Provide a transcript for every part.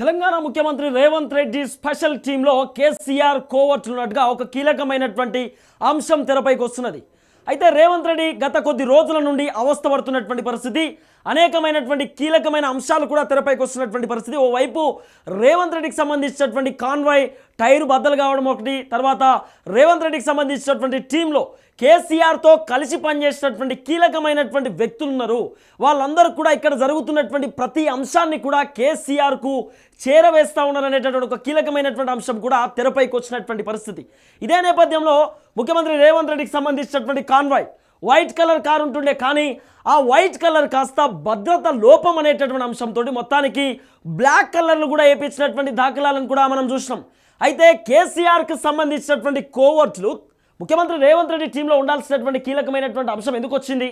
తెలంగాణ ముఖ్యమంత్రి రేవంత్ రెడ్డి స్పెషల్ టీంలో కేసీఆర్ కోవట్లున్నట్టుగా ఒక కీలకమైనటువంటి అంశం తెరపైకి వస్తున్నది. అయితే రేవంత్ రెడ్డి గత కొద్ది రోజుల నుండి అవస్థపడుతున్నటువంటి పరిస్థితి అనేకమైనటువంటి కీలకమైన అంశాలు కూడా తెరపైకి వస్తున్నటువంటి పరిస్థితి. ఓవైపు రేవంత్ రెడ్డికి సంబంధించినటువంటి కాన్వాయ్ టైరు బద్దలు కావడం ఒకటి తర్వాత రేవంత్ రెడ్డికి సంబంధించినటువంటి టీంలో కేసీఆర్తో కలిసి పనిచేసినటువంటి కీలకమైనటువంటి వ్యక్తులు ఉన్నారు. వాళ్ళందరూ కూడా ఇక్కడ జరుగుతున్నటువంటి ప్రతి అంశాన్ని కూడా కేసీఆర్కు చేరవేస్తూ ఉన్నారనేటటువంటి ఒక కీలకమైనటువంటి అంశం కూడా తెరపైకి వచ్చినటువంటి పరిస్థితి. ఇదే నేపథ్యంలో ముఖ్యమంత్రి రేవంత్ రెడ్డికి సంబంధించినటువంటి కాన్వాయ్ వైట్ కలర్ కారు ఉంటుండే కానీ ఆ వైట్ కలర్ కాస్త భద్రత లోపం అనేటటువంటి అంశంతో మొత్తానికి బ్లాక్ కలర్లు కూడా వేయించినటువంటి దాఖలాలను కూడా మనం చూసినాం. అయితే కేసీఆర్కి సంబంధించినటువంటి కోవర్ట్లు ముఖ్యమంత్రి రేవంత్ రెడ్డి టీంలో ఉండాల్సినటువంటి కీలకమైనటువంటి అంశం ఎందుకు వచ్చింది?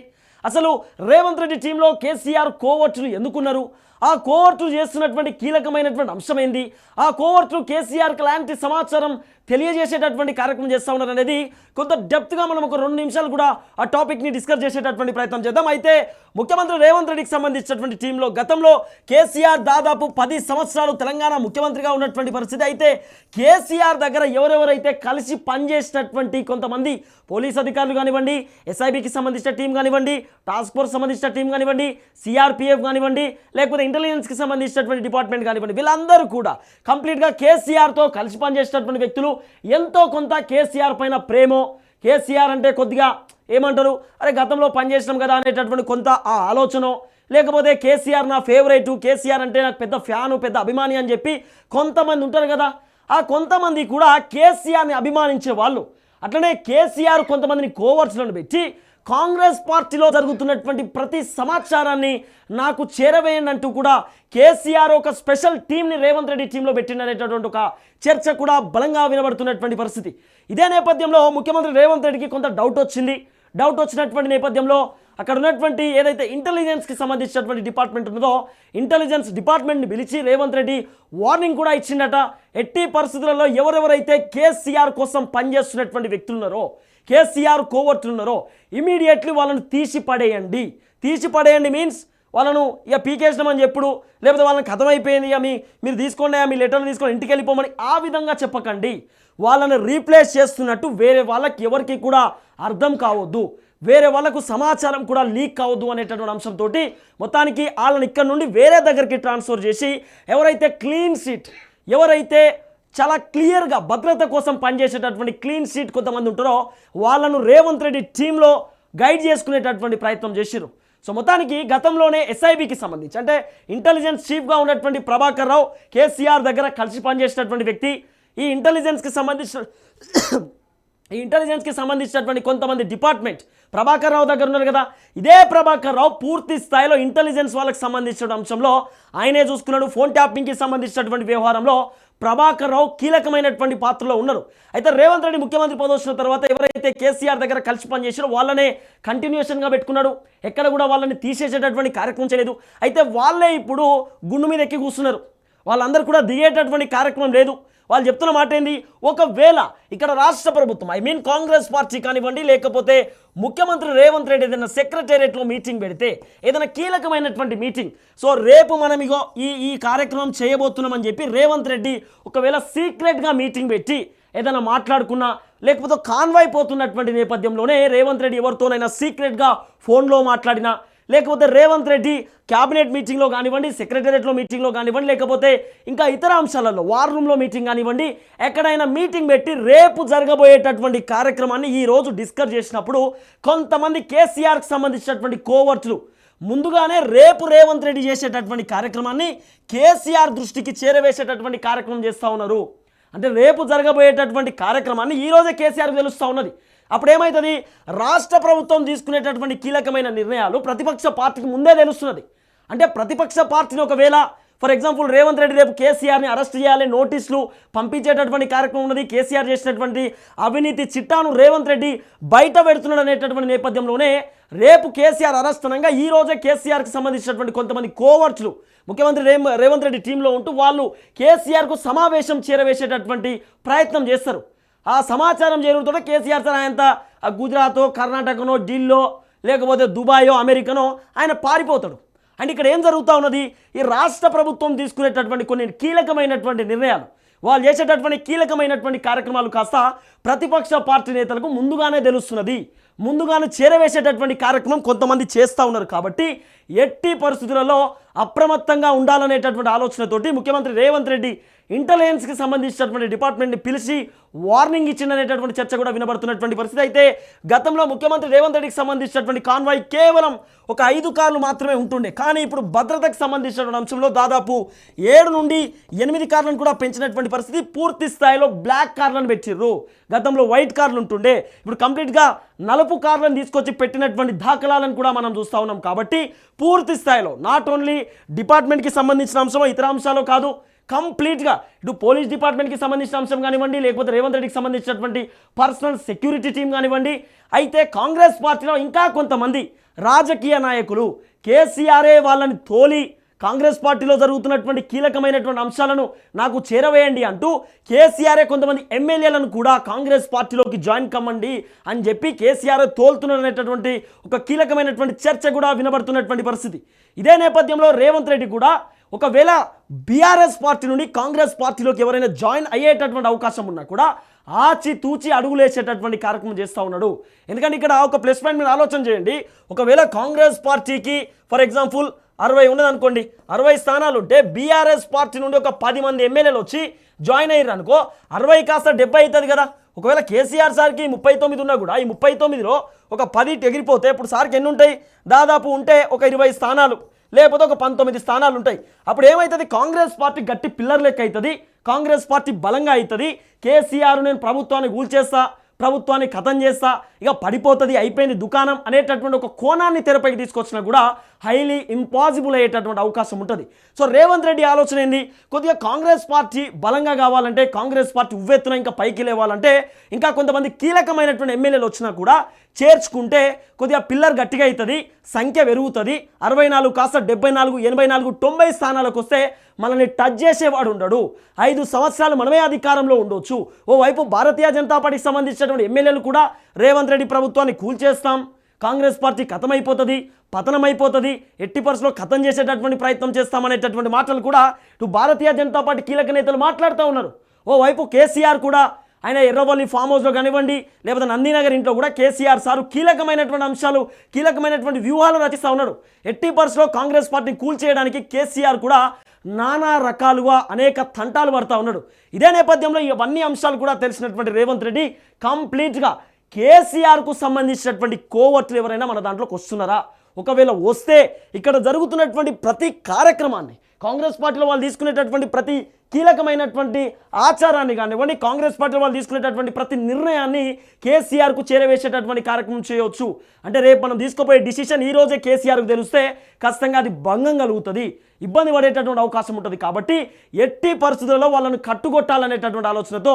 అసలు రేవంత్ రెడ్డి టీంలో కేసీఆర్ కోవర్ట్లు ఎందుకున్నారు? ఆ కోవర్టులు చేస్తున్నటువంటి కీలకమైనటువంటి అంశమైంది? ఆ కోవర్టులు కేసీఆర్కి లాంటి సమాచారం తెలియజేసేటటువంటి కార్యక్రమం చేస్తూ ఉన్నారు అనేది కొంత డెప్త్గా మనం ఒక రెండు నిమిషాలు కూడా ఆ టాపిక్ని డిస్కస్ చేసేటటువంటి ప్రయత్నం చేద్దాం. అయితే ముఖ్యమంత్రి రేవంత్ రెడ్డికి సంబంధించినటువంటి టీంలో గతంలో కేసీఆర్ దాదాపు పది సంవత్సరాలు తెలంగాణ ముఖ్యమంత్రిగా ఉన్నటువంటి పరిస్థితి. అయితే కేసీఆర్ దగ్గర ఎవరెవరైతే కలిసి పనిచేసినటువంటి కొంతమంది పోలీస్ అధికారులు కానివ్వండి ఎస్ఐబికి సంబంధించిన టీం కానివ్వండి టాస్క్ ఫోర్స్ సంబంధించిన టీం కానివ్వండి సిఆర్పిఎఫ్ కానివ్వండి లేకపోతే ఇంటెలిజెన్స్కి సంబంధించినటువంటి డిపార్ట్మెంట్ కానివ్వండి వీళ్ళందరూ కూడా కంప్లీట్గా కేసీఆర్తో కలిసి పనిచేసినటువంటి వ్యక్తులు. ఎంతో కొంత కేసీఆర్ పైన ప్రేమో కేసీఆర్ అంటే కొద్దిగా ఏమంటారు అరే గతంలో పనిచేసినాం కదా అనేటటువంటి కొంత ఆ ఆలోచన లేకపోతే కేసీఆర్ నా ఫేవరెట్ కేసీఆర్ అంటే నాకు పెద్ద ఫ్యాను పెద్ద అభిమాని అని చెప్పి కొంతమంది ఉంటారు కదా ఆ కొంతమంది కూడా కేసీఆర్ని అభిమానించే వాళ్ళు. అట్లనే కేసీఆర్ కొంతమందిని కోవర్స్లను పెట్టి కాంగ్రెస్ పార్టీలో జరుగుతున్నటువంటి ప్రతి సమాచారాన్ని నాకు చేరవేయండి అంటూ కూడా కేసీఆర్ ఒక స్పెషల్ టీంని రేవంత్ రెడ్డి టీంలో పెట్టిననేటటువంటి ఒక చర్చ కూడా బలంగా వినబడుతున్నటువంటి పరిస్థితి. ఇదే నేపథ్యంలో ముఖ్యమంత్రి రేవంత్ రెడ్డికి కొంత డౌట్ వచ్చింది. డౌట్ వచ్చినటువంటి నేపథ్యంలో అక్కడ ఉన్నటువంటి ఏదైతే ఇంటెలిజెన్స్కి సంబంధించినటువంటి డిపార్ట్మెంట్ ఉన్నదో ఇంటెలిజెన్స్ డిపార్ట్మెంట్ని పిలిచి రేవంత్ రెడ్డి వార్నింగ్ కూడా ఇచ్చిండట. ఎట్టి పరిస్థితులలో ఎవరెవరైతే కేసీఆర్ కోసం పనిచేస్తున్నటువంటి వ్యక్తులున్నారో కేసీఆర్ కోవర్ట్లు ఉన్నారో ఇమీడియట్లీ వాళ్ళని తీసి పడేయండి తీసి పడేయండి మీన్స్ వాళ్ళను ఇక పీకేసినామని చెప్పుడు లేకపోతే వాళ్ళని కథం అయిపోయింది ఇక మీ మీరు తీసుకోండి మీ లెటర్లు తీసుకొని ఇంటికి వెళ్ళిపోమని ఆ విధంగా చెప్పకండి. వాళ్ళని రీప్లేస్ చేస్తున్నట్టు వేరే వాళ్ళకి ఎవరికి కూడా అర్థం కావద్దు. వేరే వాళ్ళకు సమాచారం కూడా లీక్ కావద్దు అనేటటువంటి అంశంతో మొత్తానికి వాళ్ళని ఇక్కడ నుండి వేరే దగ్గరికి ట్రాన్స్ఫర్ చేసి ఎవరైతే క్లీన్ షీట్ ఎవరైతే చాలా క్లియర్గా భద్రత కోసం పనిచేసేటటువంటి క్లీన్ షీట్ కొంతమంది ఉంటారో వాళ్ళను రేవంత్ రెడ్డి టీంలో గైడ్ చేసుకునేటటువంటి ప్రయత్నం చేసిరు సో మొత్తానికి గతంలోనే ఎస్ఐబికి సంబంధించి అంటే ఇంటెలిజెన్స్ చీఫ్గా ఉన్నటువంటి ప్రభాకర్ రావు కేసీఆర్ దగ్గర కలిసి పనిచేసినటువంటి వ్యక్తి. ఈ ఇంటెలిజెన్స్కి సంబంధించిన ఈ ఇంటెలిజెన్స్కి సంబంధించినటువంటి కొంతమంది డిపార్ట్మెంట్ ప్రభాకర్ రావు దగ్గర ఉన్నారు కదా. ఇదే ప్రభాకర్ రావు పూర్తి స్థాయిలో ఇంటెలిజెన్స్ వాళ్ళకి సంబంధించిన అంశంలో ఆయనే చూసుకున్నాడు. ఫోన్ ట్యాపింగ్కి సంబంధించినటువంటి వ్యవహారంలో ప్రభాకర్ రావు కీలకమైనటువంటి పాత్రలో ఉన్నారు. అయితే రేవంత్ రెడ్డి ముఖ్యమంత్రి పదవి వచ్చిన తర్వాత ఎవరైతే కేసీఆర్ దగ్గర కలిసి పనిచేసారో వాళ్ళనే కంటిన్యూషన్గా పెట్టుకున్నాడు. ఎక్కడ కూడా వాళ్ళని తీసేసేటటువంటి కార్యక్రమం చేయలేదు. అయితే వాళ్ళే ఇప్పుడు గుండు మీద ఎక్కి కూర్చున్నారు. వాళ్ళందరూ కూడా దిగేటటువంటి కార్యక్రమం లేదు. వాళ్ళు చెప్తున్న మాట ఏంది? ఒకవేళ ఇక్కడ రాష్ట్ర ప్రభుత్వం ఐ మీన్ కాంగ్రెస్ పార్టీ కానివ్వండి లేకపోతే ముఖ్యమంత్రి రేవంత్ రెడ్డి ఏదైనా సెక్రటేరియట్లో మీటింగ్ పెడితే ఏదైనా కీలకమైనటువంటి మీటింగ్ సో రేపు మనం ఇగో ఈ ఈ కార్యక్రమం చేయబోతున్నామని చెప్పి రేవంత్ రెడ్డి ఒకవేళ సీక్రెట్గా మీటింగ్ పెట్టి ఏదైనా మాట్లాడుకున్నా లేకపోతే కాన్వాయ్ పోతున్నటువంటి నేపథ్యంలోనే రేవంత్ రెడ్డి ఎవరితోనైనా సీక్రెట్గా ఫోన్లో మాట్లాడినా లేకపోతే రేవంత్ రెడ్డి క్యాబినెట్ మీటింగ్లో కానివ్వండి సెక్రటేరియట్లో మీటింగ్లో కానివ్వండి లేకపోతే ఇంకా ఇతర అంశాలలో వార్ రూమ్లో మీటింగ్ కానివ్వండి ఎక్కడైనా మీటింగ్ పెట్టి రేపు జరగబోయేటటువంటి కార్యక్రమాన్ని ఈ రోజు డిస్కస్ చేసినప్పుడు కొంతమంది కేసీఆర్కి సంబంధించినటువంటి కోవర్ట్లు ముందుగానే రేపు రేవంత్ రెడ్డి చేసేటటువంటి కార్యక్రమాన్ని కేసీఆర్ దృష్టికి చేరవేసేటటువంటి కార్యక్రమం చేస్తూ ఉన్నారు. అంటే రేపు జరగబోయేటటువంటి కార్యక్రమాన్ని ఈరోజే కేసీఆర్కి తెలుస్తూ ఉన్నది. అప్పుడు ఏమవుతుంది రాష్ట్ర ప్రభుత్వం తీసుకునేటటువంటి కీలకమైన నిర్ణయాలు ప్రతిపక్ష పార్టీకి ముందే తెలుస్తున్నది. అంటే ప్రతిపక్ష పార్టీని ఒకవేళ ఫర్ ఎగ్జాంపుల్ రేవంత్ రెడ్డి రేపు కేసీఆర్ని అరెస్ట్ చేయాలి నోటీసులు పంపించేటటువంటి కార్యక్రమం ఉన్నది కేసీఆర్ చేసినటువంటి అవినీతి చిట్టాను రేవంత్ రెడ్డి బయట పెడుతున్నాడు అనేటటువంటి నేపథ్యంలోనే రేపు కేసీఆర్ అరెస్ట్ అనగా ఈ రోజే కేసీఆర్కి సంబంధించినటువంటి కొంతమంది కోవర్చ్లు ముఖ్యమంత్రి రే రేవంత్ రెడ్డి టీంలో ఉంటూ వాళ్ళు కేసీఆర్కు సమావేశం చేరవేసేటటువంటి ప్రయత్నం చేస్తారు. ఆ సమాచారం చేరుతుంటే కేసీఆర్ సార్ ఆయన గుజరాతో కర్ణాటకనో ఢిల్లో లేకపోతే దుబాయో అమెరికనో ఆయన పారిపోతాడు. అండ్ ఇక్కడ ఏం జరుగుతూ ఉన్నది? ఈ రాష్ట్ర ప్రభుత్వం తీసుకునేటటువంటి కొన్ని కీలకమైనటువంటి నిర్ణయాలు. వాళ్ళు చేసేటటువంటి కీలకమైనటువంటి కార్యక్రమాలు కాస్త ప్రతిపక్ష పార్టీ నేతలకు ముందుగానే తెలుస్తున్నది. ముందుగానే చేరవేసేటటువంటి కార్యక్రమం కొంతమంది చేస్తూ ఉన్నారు కాబట్టి ఎట్టి పరిస్థితులలో అప్రమత్తంగా ఉండాలనేటటువంటి ఆలోచనతోటి ముఖ్యమంత్రి రేవంత్ రెడ్డి ఇంటెలిజెన్స్కి సంబంధించినటువంటి డిపార్ట్మెంట్ని పిలిచి వార్నింగ్ ఇచ్చిందనేటటువంటి చర్చ కూడా వినబడుతున్నటువంటి పరిస్థితి. అయితే గతంలో ముఖ్యమంత్రి రేవంత్ రెడ్డికి సంబంధించినటువంటి కాన్వాయ్ కేవలం ఒక ఐదు కార్లు మాత్రమే ఉంటుండే. కానీ ఇప్పుడు భద్రతకు సంబంధించినటువంటి అంశంలో దాదాపు ఏడు నుండి ఎనిమిది కార్లను కూడా పెంచినటువంటి పరిస్థితి పూర్తి స్థాయిలో బ్లాక్ కార్లను పెట్టిర్రు. గతంలో వైట్ కార్లు ఉంటుండే. ఇప్పుడు కంప్లీట్గా నలుపు కార్లను తీసుకొచ్చి పెట్టినటువంటి దాఖలాలను కూడా మనం చూస్తూ ఉన్నాం. కాబట్టి పూర్తి స్థాయిలో నాట్ ఓన్లీ డిపార్ట్మెంట్కి సంబంధించిన అంశమో ఇతర అంశాలు కాదు కంప్లీట్గా ఇటు పోలీస్ డిపార్ట్మెంట్కి సంబంధించిన అంశం కానివ్వండి లేకపోతే రేవంత్ రెడ్డికి సంబంధించినటువంటి పర్సనల్ సెక్యూరిటీ టీం కానివ్వండి అయితే కాంగ్రెస్ పార్టీలో ఇంకా కొంతమంది రాజకీయ నాయకులు కేసీఆర్ఏ వాళ్ళని తోలి కాంగ్రెస్ పార్టీలో జరుగుతున్నటువంటి కీలకమైనటువంటి అంశాలను నాకు చేరవేయండి అంటూ కేసీఆర్ఏ కొంతమంది ఎమ్మెల్యేలను కూడా కాంగ్రెస్ పార్టీలోకి జాయిన్ కమ్మండి అని చెప్పి కేసీఆర్ తోలుతున్నటువంటి ఒక కీలకమైనటువంటి చర్చ కూడా వినబడుతున్నటువంటి పరిస్థితి. ఇదే నేపథ్యంలో రేవంత్ రెడ్డి కూడా ఒకవేళ బీఆర్ఎస్ పార్టీ నుండి కాంగ్రెస్ పార్టీలోకి ఎవరైనా జాయిన్ అయ్యేటటువంటి అవకాశం ఉన్నా కూడా ఆచి తూచి అడుగులేసేటటువంటి కార్యక్రమం చేస్తూ ఉన్నాడు. ఎందుకంటే ఇక్కడ ఒక ప్లస్ పాయింట్ మీరు ఆలోచన చేయండి. ఒకవేళ కాంగ్రెస్ పార్టీకి ఫర్ ఎగ్జాంపుల్ అరవై ఉన్నదనుకోండి. అరవై స్థానాలు ఉంటే బీఆర్ఎస్ పార్టీ నుండి ఒక పది మంది ఎమ్మెల్యేలు వచ్చి జాయిన్ అయ్యారు అనుకో అరవై కాస్త డెబ్బై అవుతుంది కదా. ఒకవేళ కేసీఆర్ సార్కి ముప్పై తొమ్మిది ఉన్నా కూడా ఈ ముప్పై తొమ్మిదిలో ఒక పది ఎగిరిపోతే ఇప్పుడు సార్కి ఎన్ని ఉంటాయి? దాదాపు ఉంటే ఒక ఇరవై స్థానాలు. లేకపోతే ఒక పంతొమ్మిది స్థానాలు ఉంటాయి. అప్పుడు ఏమవుతుంది కాంగ్రెస్ పార్టీ గట్టి పిల్లర్ లెక్క అవుతుంది కాంగ్రెస్ పార్టీ బలంగా అవుతుంది. కేసీఆర్ నేను ప్రభుత్వాన్ని కూల్చేస్తా ప్రభుత్వాన్ని కథం చేస్తా ఇక పడిపోతుంది అయిపోయింది దుకాణం అనేటటువంటి ఒక కోణాన్ని తెరపైకి తీసుకొచ్చినా కూడా హైలీ ఇంపాసిబుల్ అయ్యేటటువంటి అవకాశం ఉంటుంది. సో రేవంత్ రెడ్డి ఆలోచన ఏంది? కొద్దిగా కాంగ్రెస్ పార్టీ బలంగా కావాలంటే కాంగ్రెస్ పార్టీ ఉవ్వెత్తున ఇంకా పైకి లేవాలంటే ఇంకా కొంతమంది కీలకమైనటువంటి ఎమ్మెల్యేలు వచ్చినా కూడా చేర్చుకుంటే కొద్దిగా పిల్లర్ గట్టిగా అవుతుంది సంఖ్య పెరుగుతుంది. అరవై నాలుగు కాస్త డెబ్బై నాలుగు ఎనభై నాలుగు తొంభై స్థానాలకు వస్తే మనల్ని టచ్ చేసేవాడు ఉండడు. ఐదు సంవత్సరాలు మనమే అధికారంలో ఉండొచ్చు. ఓవైపు భారతీయ జనతా పార్టీకి సంబంధించినటువంటి ఎమ్మెల్యేలు కూడా రేవంత్ రెడ్డి ప్రభుత్వాన్ని కూల్చేస్తాం. కాంగ్రెస్ పార్టీ కథమైపోతుంది పతనమైపోతుంది ఎట్టి పరిస్థితిలో ఖతం చేసేటటువంటి ప్రయత్నం చేస్తామనేటటువంటి మాటలు కూడా ఇటు భారతీయ జనతా పార్టీ కీలక నేతలు మాట్లాడుతూ ఉన్నారు. ఓవైపు కేసీఆర్ కూడా ఆయన ఎర్రవల్లి ఫామ్ హౌస్లో కానివ్వండి లేకపోతే నందినగర్ ఇంట్లో కూడా కేసీఆర్ సారు కీలకమైనటువంటి అంశాలు కీలకమైనటువంటి వ్యూహాలు రచిస్తూ ఉన్నాడు ఎట్టి పరిస్థితిలో కాంగ్రెస్ పార్టీని కూల్చేయడానికి కేసీఆర్ కూడా నానా రకాలుగా అనేక తంటాలు పడతా ఉన్నాడు. ఇదే నేపథ్యంలో ఇవన్నీ అంశాలు కూడా తెలిసినటువంటి రేవంత్ రెడ్డి కంప్లీట్గా కేసీఆర్కు సంబంధించినటువంటి కోవట్లు ఎవరైనా మన దాంట్లోకి వస్తున్నారా? ఒకవేళ వస్తే ఇక్కడ జరుగుతున్నటువంటి ప్రతి కార్యక్రమాన్ని కాంగ్రెస్ పార్టీలో వాళ్ళు తీసుకునేటటువంటి ప్రతి కీలకమైనటువంటి ఆచారాన్ని కానివ్వండి కాంగ్రెస్ పార్టీలో వాళ్ళు తీసుకునేటటువంటి ప్రతి నిర్ణయాన్ని కేసీఆర్కు చేరవేసేటటువంటి కార్యక్రమం చేయవచ్చు అంటే రేపు మనం తీసుకోపోయే డిసిషన్ ఈ రోజే కేసీఆర్కు తెలిస్తే ఖచ్చితంగా అది భంగం కలుగుతుంది. ఇబ్బంది పడేటటువంటి అవకాశం ఉంటుంది కాబట్టి ఎట్టి పరిస్థితుల్లో వాళ్ళను కట్టుకొట్టాలనేటటువంటి ఆలోచనతో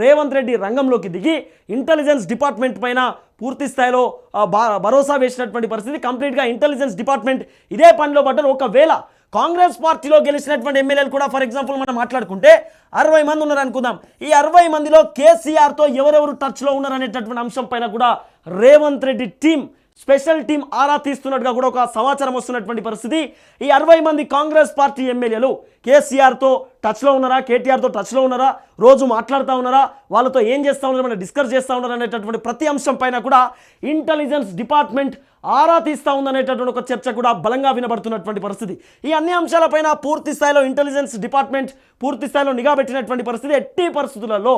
రేవంత్ రెడ్డి రంగంలోకి దిగి ఇంటెలిజెన్స్ డిపార్ట్మెంట్ పైన పూర్తి స్థాయిలో భరోసా వేసినటువంటి పరిస్థితి. కంప్లీట్గా ఇంటెలిజెన్స్ డిపార్ట్మెంట్ ఇదే పనిలో పడ్డారు. ఒకవేళ కాంగ్రెస్ పార్టీలో గెలిచినటువంటి ఎమ్మెల్యేలు కూడా ఫర్ ఎగ్జాంపుల్ మనం మాట్లాడుకుంటే అరవై మంది ఉన్నారు అనుకుందాం. ఈ అరవై మందిలో కేసీఆర్తో ఎవరెవరు టచ్లో ఉన్నారు అనేటటువంటి అంశం పైన కూడా Revanth Reddy team special team ఆరా తీస్తున్నట్టుగా కూడా ఒక సమాచారం వస్తున్నటువంటి పరిస్థితి. ఈ అరవై మంది కాంగ్రెస్ పార్టీ ఎమ్మెల్యేలు కేసీఆర్తో టచ్లో ఉన్నారా? కేటీఆర్తో టచ్లో ఉన్నారా? రోజు మాట్లాడుతూ ఉన్నారా? వాళ్ళతో ఏం చేస్తూ ఉన్నారా? డిస్కస్ చేస్తూ ఉన్నారా? అనేటటువంటి ప్రతి అంశం పైన కూడా ఇంటెలిజెన్స్ డిపార్ట్మెంట్ ఆరా తీస్తూ ఉందనేటటువంటి ఒక చర్చ కూడా బలంగా వినబడుతున్నటువంటి పరిస్థితి. ఈ అన్ని అంశాలపైన పూర్తి స్థాయిలో ఇంటెలిజెన్స్ డిపార్ట్మెంట్ పూర్తి స్థాయిలో నిఘా పెట్టినటువంటి పరిస్థితి ఎట్టి పరిస్థితులలో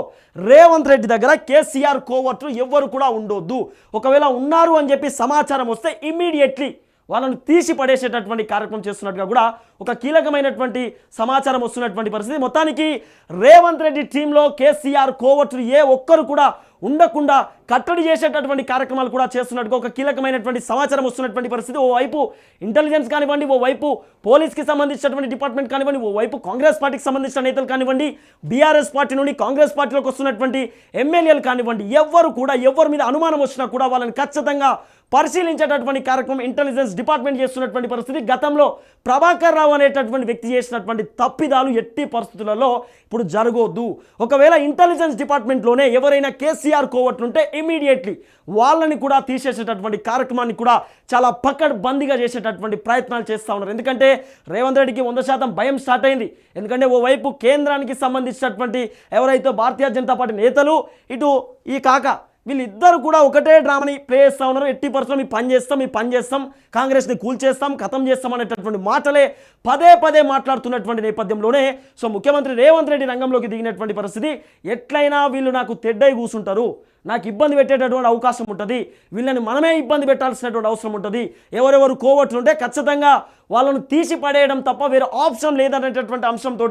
రేవంత్ రెడ్డి దగ్గర కేసీఆర్ కోవట్లు ఎవ్వరు కూడా ఉండొద్దు. ఒకవేళ ఉన్నారు అని చెప్పి సమాచారం వస్తే ఇమ్మీడియట్లీ వాళ్ళను తీసి పడేసేటటువంటి కార్యక్రమం చేస్తున్నట్టుగా కూడా ఒక కీలకమైనటువంటి సమాచారం వస్తున్నటువంటి పరిస్థితి. మొత్తానికి రేవంత్ రెడ్డి టీంలో కేసీఆర్ కోవట్లు ఏ ఒక్కరు కూడా ఉండకుండా కట్టడి చేసేటటువంటి కార్యక్రమాలు కూడా చేస్తున్నట్టుగా ఒక కీలకమైనటువంటి సమాచారం వస్తున్నటువంటి పరిస్థితి. ఓవైపు ఇంటెలిజెన్స్ కానివ్వండి ఓవైపు పోలీస్కి సంబంధించినటువంటి డిపార్ట్మెంట్ కానివ్వండి ఓవైపు కాంగ్రెస్ పార్టీకి సంబంధించిన నేతలు కానివ్వండి బీఆర్ఎస్ పార్టీ నుండి కాంగ్రెస్ పార్టీలోకి వస్తున్నటువంటి ఎమ్మెల్యేలు కానివ్వండి ఎవ్వరు కూడా ఎవరి మీద అనుమానం వచ్చినా కూడా వాళ్ళని ఖచ్చితంగా పరిశీలించేటటువంటి కార్యక్రమం ఇంటెలిజెన్స్ డిపార్ట్మెంట్ చేస్తున్నటువంటి పరిస్థితి. గతంలో ప్రభాకర్ రావు అనేటటువంటి వ్యక్తి చేసినటువంటి తప్పిదాలు ఎట్టి పరిస్థితులలో ఇప్పుడు జరగవద్దు ఒకవేళ ఇంటెలిజెన్స్ డిపార్ట్మెంట్లోనే ఎవరైనా కేసీఆర్ కోవట్లుంటే ఇమీడియట్లీ వాళ్ళని కూడా తీసేసేటటువంటి కార్యక్రమాన్ని కూడా చాలా పక్కడ్ బందీగా చేసేటటువంటి ప్రయత్నాలు చేస్తూ ఉన్నారు. ఎందుకంటే రేవంత్ రెడ్డికి వంద శాతం భయం స్టార్ట్ అయింది. ఎందుకంటే ఓవైపు కేంద్రానికి సంబంధించినటువంటి ఎవరైతే భారతీయ జనతా పార్టీ నేతలు ఇటు ఈ కాక వీళ్ళిద్దరు కూడా ఒకటే డ్రామాని ప్లే చేస్తూ ఉన్నారు. ఎట్టి పరిస్థితుల్లో మీ పని చేస్తాం మీ పని చేస్తాం కాంగ్రెస్ని కూల్చేస్తాం ఖతం చేస్తాం అనేటటువంటి మాటలే పదే పదే మాట్లాడుతున్నటువంటి నేపథ్యంలోనే సో ముఖ్యమంత్రి రేవంత్ రెడ్డి రంగంలోకి దిగినటువంటి పరిస్థితి ఎట్లయినా వీళ్ళు నాకు తెడ్డై కూర్చుంటారు నాకు ఇబ్బంది పెట్టేటటువంటి అవకాశం ఉంటుంది. వీళ్ళని మనమే ఇబ్బంది పెట్టాల్సినటువంటి అవసరం ఉంటుంది. ఎవరెవరు కోవట్లు ఉంటే ఖచ్చితంగా వాళ్ళను తీసి పడేయడం తప్ప వేరే ఆప్షన్ లేదనేటటువంటి అంశంతో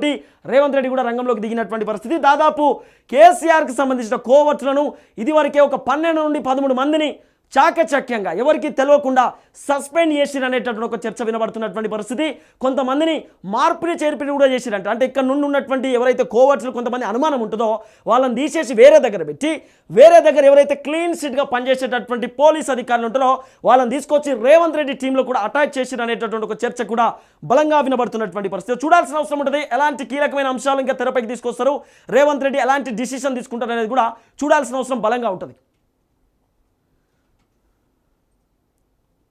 రేవంత్ రెడ్డి కూడా రంగంలోకి దిగినటువంటి పరిస్థితి. దాదాపు కేసీఆర్కి సంబంధించిన కోవట్లను ఇదివరకే ఒక పన్నెండు నుండి పదమూడు మందిని చాకచక్యంగా ఎవరికి తెలియకుండా సస్పెండ్ చేసిరు అనేటటువంటి ఒక చర్చ వినబడుతున్నటువంటి పరిస్థితి. కొంతమందిని మార్పిడి చేర్పిడి కూడా చేసిరంట అంటే ఇక్కడ నుండి ఉన్నటువంటి ఎవరైతే కోవర్ట్స్లో కొంతమంది అనుమానం ఉంటుందో వాళ్ళని తీసేసి వేరే దగ్గర పెట్టి వేరే దగ్గర ఎవరైతే క్లీన్ సిట్గా పనిచేసేటటువంటి పోలీస్ అధికారులు ఉంటారో వాళ్ళని తీసుకొచ్చి రేవంత్ రెడ్డి టీంలో కూడా అటాచ్ చేసిరు అనేటటువంటి ఒక చర్చ కూడా బలంగా వినబడుతున్నటువంటి పరిస్థితి. చూడాల్సిన అవసరం ఉంటుంది. ఎలాంటి కీలకమైన అంశాలు ఇంకా తెరపైకి తీసుకొస్తారు. రేవంత్ రెడ్డి ఎలాంటి డిసిషన్ తీసుకుంటారు అనేది కూడా చూడాల్సిన అవసరం బలంగా ఉంటుంది.